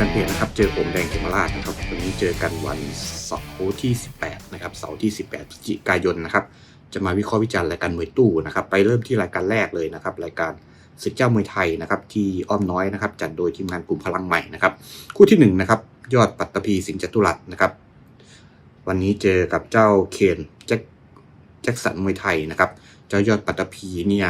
ฟนเพจนะครับเจอผมแดงเขมราชนะครับวันนี้เจอกันวันเสาร์ที่ 18นะครับเสาร์ที่ 18พฤศจิกายนนะครับจะมาวิเคราะห์วิจารณ์รายการมวยตู้นะครับไปเริ่มที่รายการแรกเลยนะครับรายการศึกเจ้ามวยไทยนะครับที่อ้อมน้อยนะครับจัดโดยทีมงานกลุ่มพลังใหม่นะครับคู่ที่หนึ่งนะครับยอดปัตตภีสิงห์จตุรัสนะครับวันนี้เจอกับเจ้าเคนแจ็คแจ็คสันมวยไทยนะครับ เจ้ายอดปัตตภีเนี่ย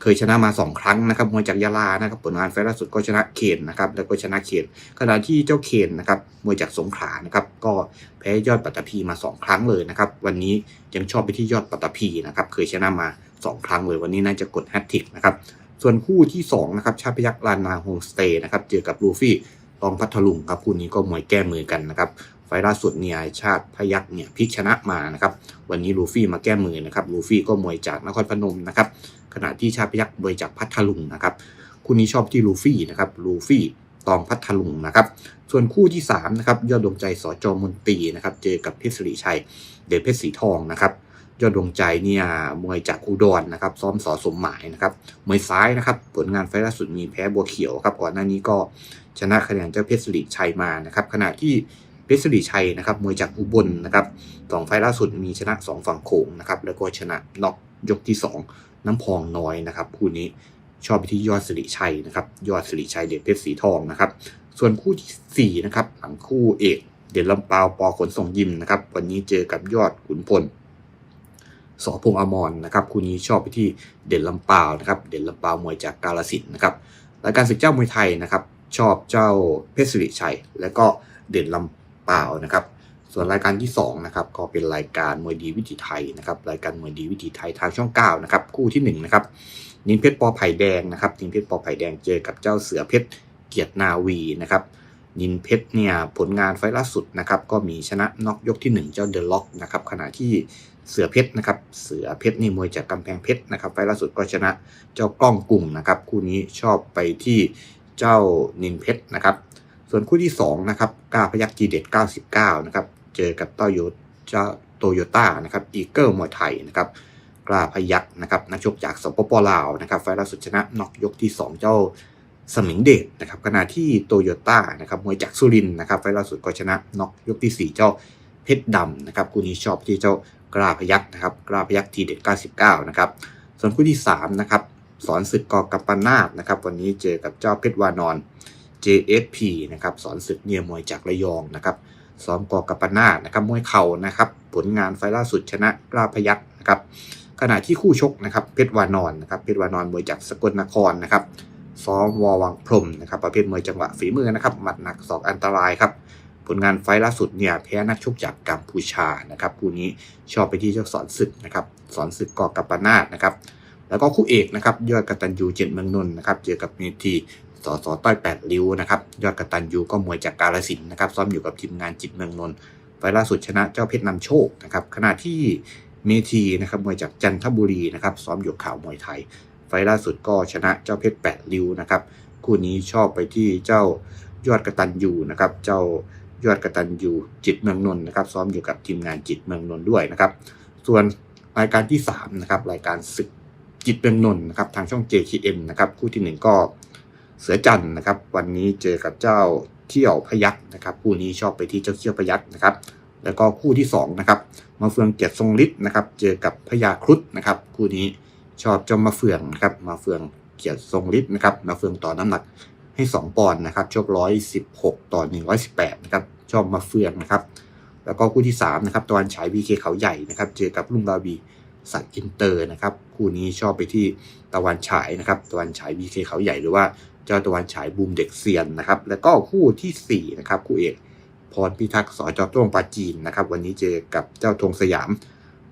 เคยชนะมาสองครั้งนะครับมวยจากยาลานะครับผลงานไฟล์ล่าสุดก็ชนะเคนนะครับแล้วก็ชนะเคนขณะที่เจ้าเคนนะครับมวยจากสงขลานะครับก็แพ้ยอดปัตตภีมาสองครั้งเลยนะครับวันนี้ยังชอบไปที่ยอดปัตตภีนะครับเคยชนะมาสองครั้งเลยวันนี้น่าจะกดแฮตทิกนะครับส่วนคู่ที่สองนะครับชาติพยักษ์ลานนาโฮมสเตย์นะครับเจอกับลูฟี่ ตองพัทลุงครับคู่นี้ก็มวยแก้มือกันนะครับไฟล์ล่าสุดเนี่ยชาติพยักษ์เนี่ยพลิกชนะมานะครับวันนี้ลูฟี่มาแก้มือนะครับลูฟี่ก็มวยจากนครพนมนะครับขณะที่ชาติพยักษ์บริจากพัทลุงนะครับคู่นี้ชอบที่ลูฟี่นะครับลูฟี่ตองพัทลุงนะครับส่วนคู่ที่3นะครับยอดดวงใจสอจอมนตรีนะครับเจอกับเพชรศรีชัย เดชเพชรสีทองนะครับ ยอดดวงใจเนี่ยมวยจากอุดรนะครับ ซ้อมสอสมหมายนะครับมวยซ้ายนะครับ ผลงานไฟล์ล่าสุดมีแพ้บัวเขียวครับก่อนหน้านี้ก็ชนะคะแนนเจ้าเพชรศรีชัยมานะครับขณะที่เพชรศรีชัยนะครับมวยจากอุบลนะครับสองไฟล์ล่าสุดมีชนะสองฝั่งโขงนะครับแล้วก็ชนะน็อกยกที่สองน้ำพองน้อยนะครับคู่นี้ชอบไปที่ยอดสิริชัยนะครับยอดสิริชัยเดชเพชรสีทองนะครับส่วนคู่ที่4นะครับหลังคู่เอกเด่นลำปาวปอขนส่งยิมนะครับวันนี้เจอกับยอดขุนพล สอพงษ์อมรนะครับคู่นี้ชอบไปที่เด่นลำปาวนะครับเด่นลำปาวมวยจากกาลสินนะครับรายการศึกเจ้ามวยไทยนะครับชอบเจ้าเพชรสิริชัย และก็เด่นลำปาวนะครับส่วนรายการที่2นะครับก็เป็นรายการมวยดีวิถีไทยนะครับรายการมวยดีวิถีไทยทางช่อง9นะครับคู่ที่1นะครับนินเพชรปอไผ่แดงนะครับนินเพชรปอไผ่แดงเจอกับเจ้าเสือเพชรเกียรตินาวีนะครับ นินเพชรเนี่ยผลงานไฟล์ล่าสุดนะครับก็มีชนะน็อกยกที่ 1 เจ้าเดอะล็อกนะครับขณะที่เสือเพชรนะครับเสือเพชรนี่มวยจากกำแพงเพชรนะครับไฟล์ล่าสุดก็ชนะเจ้ากล้องกลุ่มนะครับคู่นี้ชอบไปที่เจ้านินเพชรนะครับส่วนคู่ที่2นะครับกล้าพยักจีเด็ด 99นะครับเจอกับโตโยเจ้าโตโยต้านะครับอีเกิลมวยไทยนะครับกล้าพยักนะครับนักชกจากสปปลาวนะครับไฟล์ล่าสุดชนะน็อกยกที่ 2 เจ้า สมิงเดชนะครับขณะที่โตโยต้านะครับมวยจากสุรินนะครับไฟล์ล่าสุดก็ชนะน็อกยกที่ 4 เจ้าเพชรดำนะครับคู่นี้ชอบที่เจ้ากล้าพยักนะครับกล้าพยักทีเด็ด 99 นะครับส่วนคู่ที่3นะครับสอนศึกกอกัปปนาตนะครับวันนี้เจอกับเจ้าเพชรวานอน JSP นะครับสอนศึกเนียมวยจากระยองนะครับซ้อมกอกัปปนาตนะครับมวยเข่านะครับผลงานไฟล่าสุดชนะกล้าพยักนะครับขณะที่คู่ชกนะครับเพชรวานอนนะครับเพชรวานอนมวยจากสกลนครนะครับ ซ้อมวอวังพรมนะครับประเภทมวยจังหวะฝีมือนะครับหมัดหนักศอกอันตรายครับผลงานไฟล่าสุดเนี่ยแพ้นักชกจากกัมพูชานะครับคู่นี้ชอบไปที่เจ้าสอนศึกนะครับสอนศึกกอกัปปนาตนะครับแล้วก็คู่เอกนะครับยอดกตัญญูเจ็ดเมืองนนท์นะครับเจอกับเมทีสอสอต้อยแปดริ้วนะครับยอดกตัญญูก็มวยจากกาลสินนะครับซ้อมอยู่กับทีมงานจิตเมืองนนท์ไฟล่าสุดชนะเจ้าเพชรนำโชคนะครับขณะที่เมทีนะครับมวยจากจันทบุรีนะครับซ้อมอยู่ข่าวมวยไทย ไฟล่าสุดก็ชนะเจ้าเพชรแปดริ้วนะครับ คู่นี้ชอบไปที่เจ้ายอดกระตัญญูนะครับ เจ้ายอดกระตัญญูจิตเมืองนนท์นะครับ ซ้อมอยู่กับทีมงานจิตเมืองนนท์ด้วยนะครับ ส่วนรายการที่3นะครับรายการศึกจิตเมืองนนท์นะครับทางช่อง JKN นะครับคู่ที่1ก็เสือจันนะครับ วันนี้เจอกับเจ้าเที่ยวพยักนะครับคู่นี้ชอบไปที่เจ้าเที่ยวพยักนะครับ แล้วก็คู่ที่2นะครับมาเฟืองเกียรติทรงฤทธิ์นะครับ เจอกับพญาครุฑนะครับ คู่นี้ ชอบเจ้ามาเฟืองนะครับมาเฟืองเกียรติทรงฤทธิ์นะครับมาเฟืองต่อน้ำหนักให้ 2 ปอนด์นะครับชก116 ต่อ 118นะครับชอบมาเฟืองนะครับ แล้วก็คู่ที่3นะครับตะวันฉายวีเคเขาใหญ่นะครับ เจอกับลุงบาบีสัตอินเตอร์นะครับคู่นี้ชอบไปที่ตะวันฉายนะครับ ตะวันฉายวีเคเขาใหญ่หรือว่าเจ้าตะวันฉายบูมเด็กเซียนนะครับ แล้วก็คู่ที่4นะครับคู่เอกพรพิทักษ์สอจอต้งปาจีนนะครับ วันนี้เจอกับเจ้าธงสยาม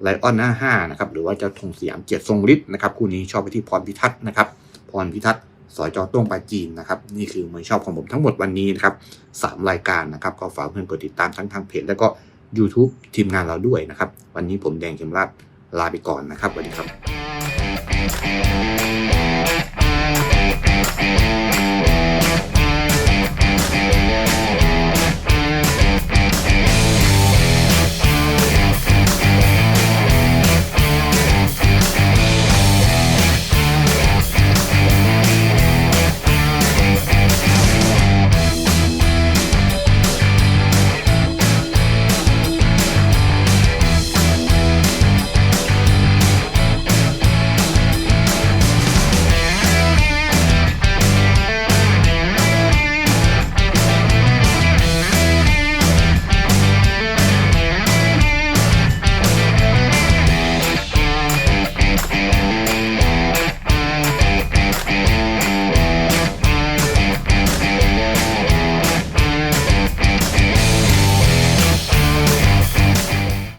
ไลออนหน้าห้านะครับหรือว่าเจ้าธงสยามเจ็ดทรงฤทธิ์นะครับคู่นี้ชอบไปที่พรพิทักษ์นะครับพรพิทักษ์สอยจอต้งปาจีนนะครับนี่คือมวยชอบของผมทั้งหมดวันนี้นะครับสามรายการนะครับก็ฝากเพื่อนกดติดตามทั้งทางเพจแล้วก็ YouTube ทีมงานเราด้วยนะครับ วันนี้ผมแดงเขมราชลาไปก่อนนะครับสวัสดีครับ